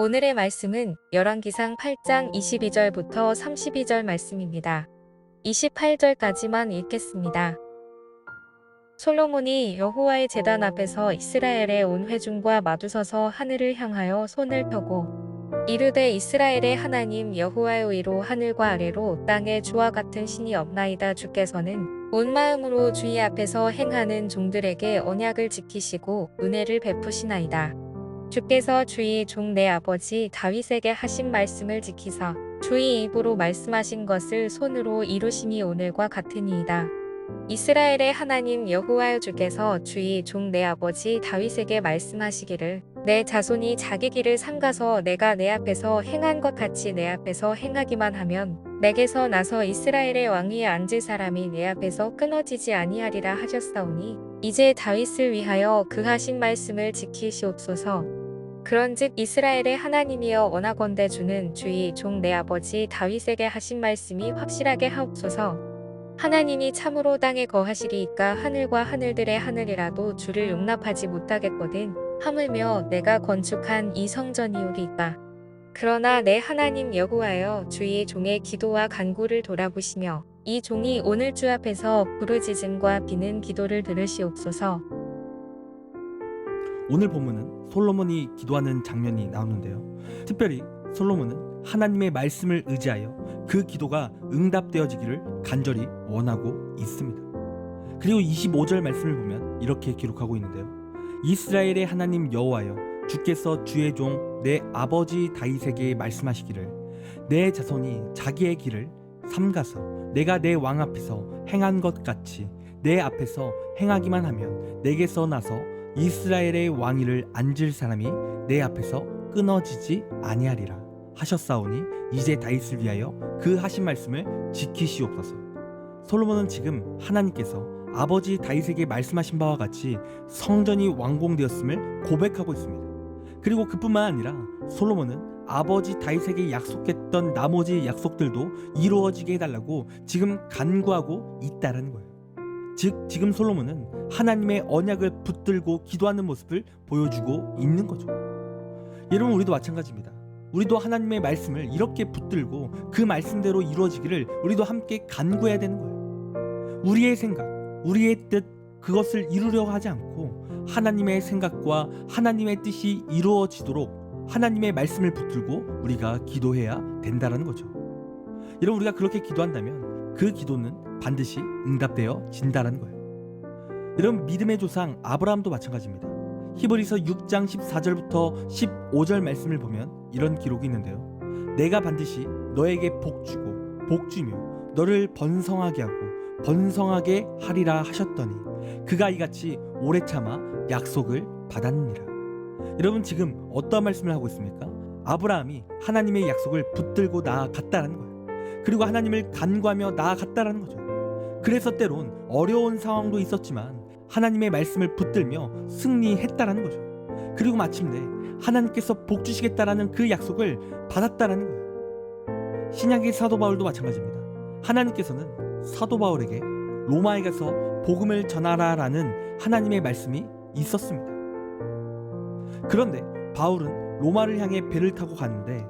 오늘의 말씀은 열왕기상 8장 22절부터 32절 말씀입니다. 28절까지만 읽겠습니다. 솔로몬이 여호와의 제단 앞에서 이스라엘의 온 회중과 마주서서 하늘을 향하여 손을 펴고 이르되 이스라엘의 하나님 여호와의 의로 하늘과 아래로 땅에 주와 같은 신이 없나이다 주께서는 온 마음으로 주의 앞에서 행하는 종들에게 언약을 지키시고 은혜를 베푸시나이다. 주께서 주의 종 내 아버지 다윗에게 하신 말씀을 지키사 주의 입으로 말씀하신 것을 손으로 이루심이 오늘과 같으니이다. 이스라엘의 하나님 여호와여 주께서 주의 종 내 아버지 다윗에게 말씀하시기를 내 자손이 자기 길을 삼가서 내가 내 앞에서 행한 것 같이 내 앞에서 행하기만 하면 내게서 나서 이스라엘의 왕위에 앉을 사람이 내 앞에서 끊어지지 아니하리라 하셨사오니 이제 다윗을 위하여 그 하신 말씀을 지키시옵소서 그런즉 이스라엘의 하나님이여 원하건대 주는 주의 종 내 아버지 다윗에게 하신 말씀이 확실하게 하옵소서. 하나님이 참으로 땅에 거하시리이까 하늘과 하늘들의 하늘이라도 주를 용납하지 못하겠거든 하물며 내가 건축한 이 성전이오리이까. 그러나 내 하나님 여호와여 주의 종의 기도와 간구를 돌아보시며 이 종이 오늘 주 앞에서 부르짖음과 비는 기도를 들으시옵소서 오늘 본문은 솔로몬이 기도하는 장면이 나오는데요. 특별히 솔로몬은 하나님의 말씀을 의지하여 그 기도가 응답되어지기를 간절히 원하고 있습니다. 그리고 25절 말씀을 보면 이렇게 기록하고 있는데요. 이스라엘의 하나님 여호와여 주께서 주의 종 내 아버지 다윗에게 말씀하시기를 내 자손이 자기의 길을 삼가서 내가 내 왕 앞에서 행한 것 같이 내 앞에서 행하기만 하면 내게서 나서 이스라엘의 왕위를 앉을 사람이 내 앞에서 끊어지지 아니하리라 하셨사오니 이제 다윗을 위하여 그 하신 말씀을 지키시옵소서. 솔로몬은 지금 하나님께서 아버지 다윗에게 말씀하신 바와 같이 성전이 완공되었음을 고백하고 있습니다. 그리고 그뿐만 아니라 솔로몬은 아버지 다윗에게 약속했던 나머지 약속들도 이루어지게 해달라고 지금 간구하고 있다는 거예요. 즉 지금 솔로몬은 하나님의 언약을 붙들고 기도하는 모습을 보여주고 있는 거죠. 여러분 우리도 마찬가지입니다. 우리도 하나님의 말씀을 이렇게 붙들고 그 말씀대로 이루어지기를 우리도 함께 간구해야 되는 거예요. 우리의 생각, 우리의 뜻 그것을 이루려고 하지 않고 하나님의 생각과 하나님의 뜻이 이루어지도록 하나님의 말씀을 붙들고 우리가 기도해야 된다는 거죠. 여러분 우리가 그렇게 기도한다면 그 기도는 반드시 응답되어 진다는 거예요. 여러분 믿음의 조상 아브라함도 마찬가지입니다. 히브리서 6장 14절부터 15절 말씀을 보면 이런 기록이 있는데요. 내가 반드시 너에게 복 주고 복 주며 너를 번성하게 하고 번성하게 하리라 하셨더니 그가 이같이 오래 참아 약속을 받았느니라. 여러분 지금 어떠한 말씀을 하고 있습니까? 아브라함이 하나님의 약속을 붙들고 나아갔다는 거예요. 그리고 하나님을 간구하며 나아갔다라는 거죠. 그래서 때론 어려운 상황도 있었지만 하나님의 말씀을 붙들며 승리했다라는 거죠. 그리고 마침내 하나님께서 복 주시겠다라는 그 약속을 받았다라는 거예요. 신약의 사도 바울도 마찬가지입니다. 하나님께서는 사도 바울에게 로마에 가서 복음을 전하라라는 하나님의 말씀이 있었습니다. 그런데 바울은 로마를 향해 배를 타고 갔는데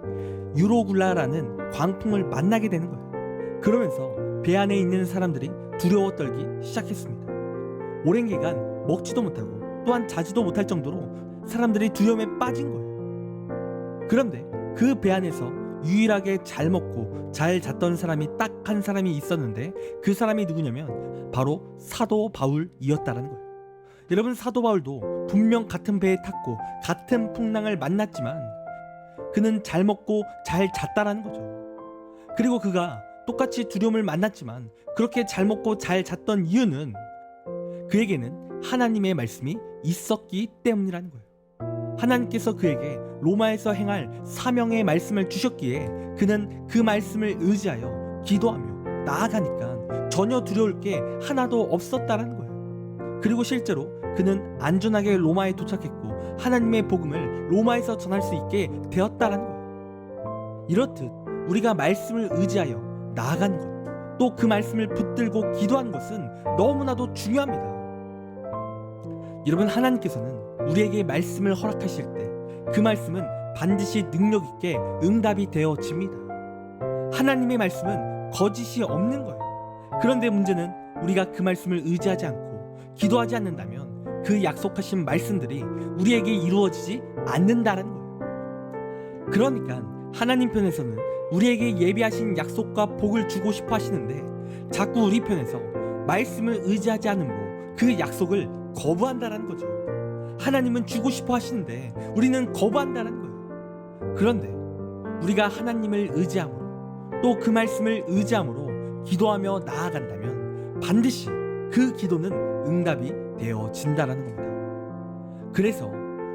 유로굴라라는 광풍을 만나게 되는 거예요. 그러면서 배 안에 있는 사람들이 두려워 떨기 시작했습니다. 오랜 기간 먹지도 못하고 또한 자지도 못할 정도로 사람들이 두려움에 빠진 거예요. 그런데 그 배 안에서 유일하게 잘 먹고 잘 잤던 사람이 딱 한 사람이 있었는데 그 사람이 누구냐면 바로 사도 바울이었다라는 거예요. 여러분 사도 바울도 분명 같은 배에 탔고 같은 풍랑을 만났지만 그는 잘 먹고 잘 잤다라는 거죠. 그리고 그가 똑같이 두려움을 만났지만 그렇게 잘 먹고 잘 잤던 이유는 그에게는 하나님의 말씀이 있었기 때문이라는 거예요. 하나님께서 그에게 로마에서 행할 사명의 말씀을 주셨기에 그는 그 말씀을 의지하여 기도하며 나아가니까 전혀 두려울 게 하나도 없었다라는 거예요. 그리고 실제로 그는 안전하게 로마에 도착했고 하나님의 복음을 로마에서 전할 수 있게 되었다라는 거예요. 이렇듯 우리가 말씀을 의지하여 나아가는 것, 또 그 말씀을 붙들고 기도하는 것은 너무나도 중요합니다. 여러분 하나님께서는 우리에게 말씀을 허락하실 때 그 말씀은 반드시 능력 있게 응답이 되어집니다. 하나님의 말씀은 거짓이 없는 거예요. 그런데 문제는 우리가 그 말씀을 의지하지 않고 기도하지 않는다면 그 약속하신 말씀들이 우리에게 이루어지지 않는다는 거예요. 그러니까 하나님 편에서는 우리에게 예비하신 약속과 복을 주고 싶어 하시는데 자꾸 우리 편에서 말씀을 의지하지 않음으로 그 약속을 거부한다는 거죠. 하나님은 주고 싶어 하시는데 우리는 거부한다는 거예요. 그런데 우리가 하나님을 의지함으로 또 그 말씀을 의지함으로 기도하며 나아간다면 반드시 그 기도는 응답이 되어진다라는 겁니다. 그래서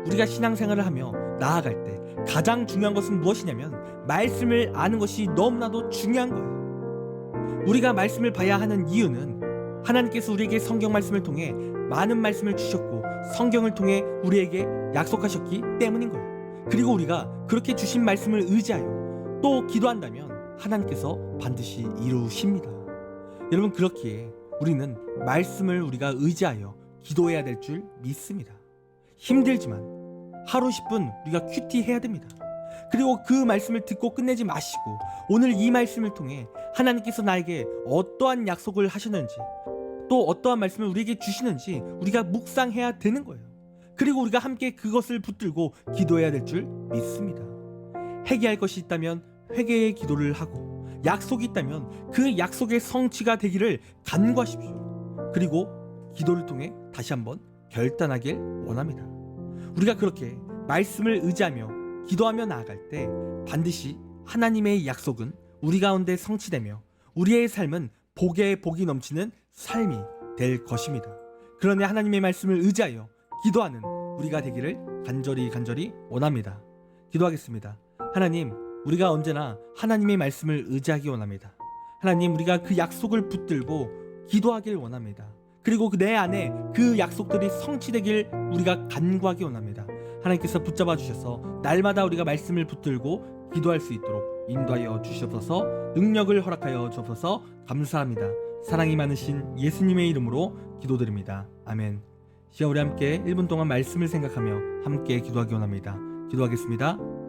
우리가 신앙생활을 하며 나아갈 때 가장 중요한 것은 무엇이냐면 말씀을 아는 것이 너무나도 중요한 거예요. 우리가 말씀을 봐야 하는 이유는 하나님께서 우리에게 성경 말씀을 통해 많은 말씀을 주셨고 성경을 통해 우리에게 약속하셨기 때문인 거예요. 그리고 우리가 그렇게 주신 말씀을 의지하여 또 기도한다면 하나님께서 반드시 이루십니다. 여러분 그렇기에 우리는 말씀을 우리가 의지하여 기도해야 될 줄 믿습니다. 힘들지만 하루 10분 우리가 큐티 해야 됩니다. 그리고 그 말씀을 듣고 끝내지 마시고 오늘 이 말씀을 통해 하나님께서 나에게 어떠한 약속을 하셨는지 또 어떠한 말씀을 우리에게 주시는지 우리가 묵상해야 되는 거예요. 그리고 우리가 함께 그것을 붙들고 기도해야 될 줄 믿습니다. 회개할 것이 있다면 회개의 기도를 하고 약속이 있다면 그 약속의 성취가 되기를 간구하십시오. 그리고 기도를 통해 다시 한번 결단하길 원합니다. 우리가 그렇게 말씀을 의지하며 기도하며 나아갈 때 반드시 하나님의 약속은 우리 가운데 성취되며 우리의 삶은 복에 복이 넘치는 삶이 될 것입니다. 그러니 하나님의 말씀을 의지하여 기도하는 우리가 되기를 간절히 간절히 원합니다. 기도하겠습니다. 하나님, 우리가 언제나 하나님의 말씀을 의지하기 원합니다. 하나님, 우리가 그 약속을 붙들고 기도하길 원합니다. 그리고 그내 안에 그 약속들이 성취되길 우리가 간구하기 원합니다. 하나님께서 붙잡아 주셔서 날마다 우리가 말씀을 붙들고 기도할 수 있도록 인도하여 주시옵소서 능력을 허락하여 주옵소서 감사합니다. 사랑이 많으신 예수님의 이름으로 기도드립니다. 아멘. 시아 우리 함께 1분 동안 말씀을 생각하며 함께 기도하기 원합니다. 기도하겠습니다.